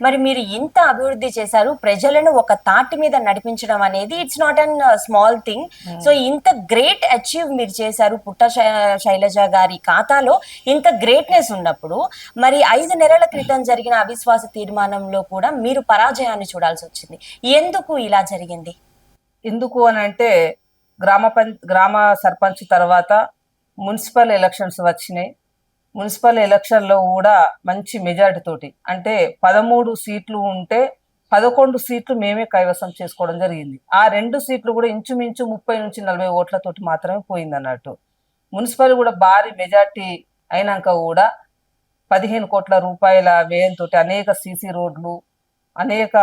మరి మీరు ఇంత అభివృద్ధి చేశారు ప్రజలను ఒక తాటి మీద నడిపించడం అనేది it's not an small thing so ఇంత గ్రేట్ అచీవ్ మీరు చేశారు పుట్ట శైలజ గారి ఖాతాలో ఇంత గ్రేట్నెస్ ఉన్నప్పుడు మరి ఐదు నెలల క్రితం జరిగిన అవిశ్వాస తీర్మానంలో కూడా మీరు పరాజయాన్ని చూడాల్సి వచ్చింది. ఎందుకు ఇలా జరిగింది? ఎందుకు అని అంటే గ్రామ పం గ్రామ సర్పంచ్ తర్వాత మున్సిపల్ ఎలక్షన్స్ వచ్చినాయి. మున్సిపల్ ఎలక్షన్లో కూడా మంచి మెజారిటీ తోటి అంటే పదమూడు సీట్లు ఉంటే పదకొండు సీట్లు మేమే కైవసం చేసుకోవడం జరిగింది. ఆ రెండు సీట్లు కూడా ఇంచుమించు ముప్పై నుంచి నలభై ఓట్లతోటి మాత్రమే పోయింది అన్నట్టు మున్సిపల్ కూడా భారీ మెజార్టీ అయినాక కూడా పదిహేను కోట్ల రూపాయల వ్యయంతో అనేక సీసీ రోడ్లు అనేక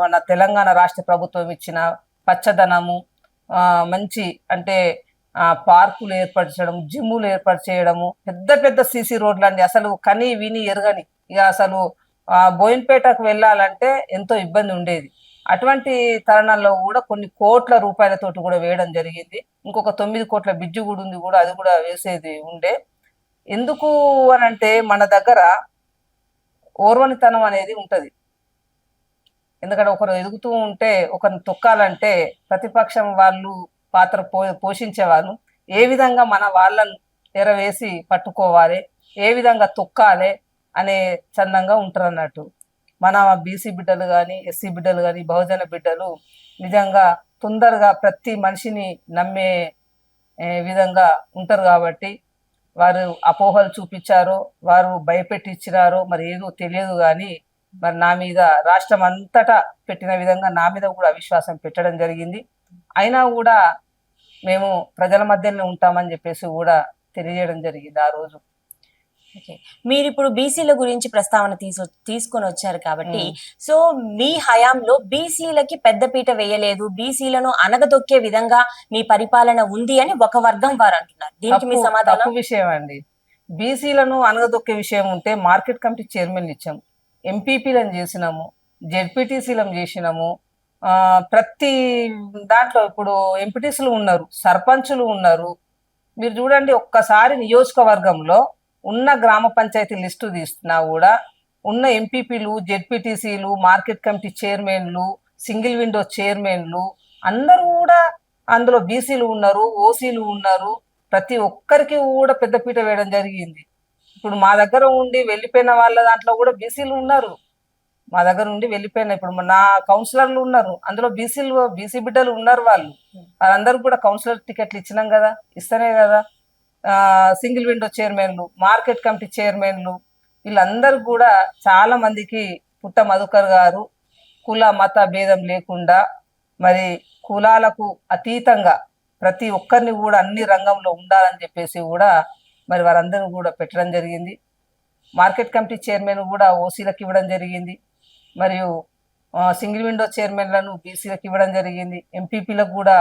మన తెలంగాణ రాష్ట్ర ప్రభుత్వం ఇచ్చిన పచ్చదనము మంచి అంటే పార్కులు ఏర్పరచడం జిమ్ములు ఏర్పాటు చేయడము పెద్ద పెద్ద సీసీ రోడ్లు అండి అసలు కని విని ఎరగని. ఇక అసలు ఆ, బోయిన్పేటకు వెళ్ళాలంటే ఎంతో ఇబ్బంది ఉండేది. అటువంటి తరుణంలో కూడా కొన్ని కోట్ల రూపాయలతోటి కూడా వేయడం జరిగింది. ఇంకొక తొమ్మిది కోట్ల బిజ్జు కూడా ఉంది కూడా అది కూడా వేసేది ఉండే. ఎందుకు అని అంటే మన దగ్గర ఓర్వనితనం అనేది ఉంటుంది. ఎందుకంటే ఒకరు ఎదుగుతూ ఉంటే ఒకరిని తొక్కాలంటే ప్రతిపక్షం వాళ్ళు పాత్ర పో పోషించేవాళ్ళు ఏ విధంగా మన వాళ్ళను ఎరవేసి పట్టుకోవాలి ఏ విధంగా తొక్కాలి అనే చందంగా ఉంటారు అన్నట్టు మన బీసీ బిడ్డలు కానీ ఎస్సీ బిడ్డలు కానీ బహుజన బిడ్డలు నిజంగా తొందరగా ప్రతి మనిషిని నమ్మే విధంగా ఉంటారు కాబట్టి వారు అపోహలు చూపించారో వారు భయపెట్టించినారో మరి ఏదో తెలియదు కానీ మరి నా మీద రాష్ట్రం అంతటా పెట్టిన విధంగా నా మీద కూడా అవిశ్వాసం పెట్టడం జరిగింది. అయినా కూడా మేము ప్రజల మధ్యలో ఉంటామని చెప్పేసి కూడా తెలియజేయడం జరిగింది ఆ రోజు. మీరు ఇప్పుడు బీసీల గురించి ప్రస్తావన తీసు తీసుకొని వచ్చారు కాబట్టి సో మీ హయాంలో బీసీలకి పెద్దపీట వేయలేదు బీసీలను అనగదొక్కే విధంగా మీ పరిపాలన ఉంది అని ఒక వర్గం వారు అంటున్నారు. దీనికి మీ సమాధానం? విషయం అండి బీసీలను అనగదొక్కే విషయం ఉంటే మార్కెట్ కమిటీ చైర్మన్ ఇచ్చాము. ఎంపీపీలను చేసినాము జెడ్పీటీసీలను చేసినాము ప్రతి దాంట్లో ఇప్పుడు ఎంపీటీసులు ఉన్నారు సర్పంచులు ఉన్నారు. మీరు చూడండి ఒక్కసారి నియోజకవర్గంలో ఉన్న గ్రామ పంచాయతీ లిస్టు తీస్తున్నా కూడా ఉన్న ఎంపీపీలు జెడ్పీటీసీలు మార్కెట్ కమిటీ చైర్మన్లు సింగిల్ విండో చైర్మన్లు అందరూ కూడా అందులో బీసీలు ఉన్నారు ఓసీలు ఉన్నారు. ప్రతి ఒక్కరికి కూడా పెద్దపీట వేయడం జరిగింది. ఇప్పుడు మా దగ్గర ఉండి వెళ్ళిపోయిన వాళ్ళ దాంట్లో కూడా బీసీలు ఉన్నారు. మా దగ్గర ఉండి వెళ్ళిపోయిన. ఇప్పుడు నా కౌన్సిలర్లు ఉన్నారు. అందులో బీసీలు బీసీ బిడ్డలు ఉన్నారు వాళ్ళు. వాళ్ళందరూ కూడా కౌన్సిలర్ టికెట్లు ఇచ్చినాం కదా. ఇస్తేనే కదా. సింగిల్ విండో చైర్మన్లు మార్కెట్ కమిటీ చైర్మన్లు వీళ్ళందరూ కూడా చాలా మందికి పుట్ట మధుకర్ గారు కుల మత భేదం లేకుండా మరి కులాలకు అతీతంగా ప్రతి ఒక్కరిని కూడా అన్ని రంగంలో ఉండాలని చెప్పేసి కూడా మరి వారందరూ కూడా పెట్టడం జరిగింది. మార్కెట్ కమిటీ చైర్మన్ కూడా ఓసీలకు ఇవ్వడం జరిగింది. మరియు సింగిల్ విండో చైర్మన్లను బీసీలకు ఇవ్వడం జరిగింది. ఎంపీపీలకు కూడా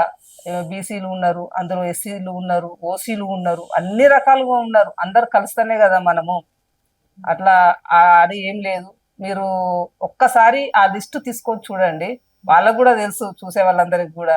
బీసీలు ఉన్నారు అందులో ఎస్సీలు ఉన్నారు ఓసీలు ఉన్నారు అన్ని రకాలుగా ఉన్నారు. అందరు కలుస్తేనే కదా మనము. అట్లా అది ఏం లేదు. మీరు ఒక్కసారి ఆ లిస్టు తీసుకొని చూడండి. వాళ్ళకు కూడా తెలుసు చూసే వాళ్ళందరికి కూడా.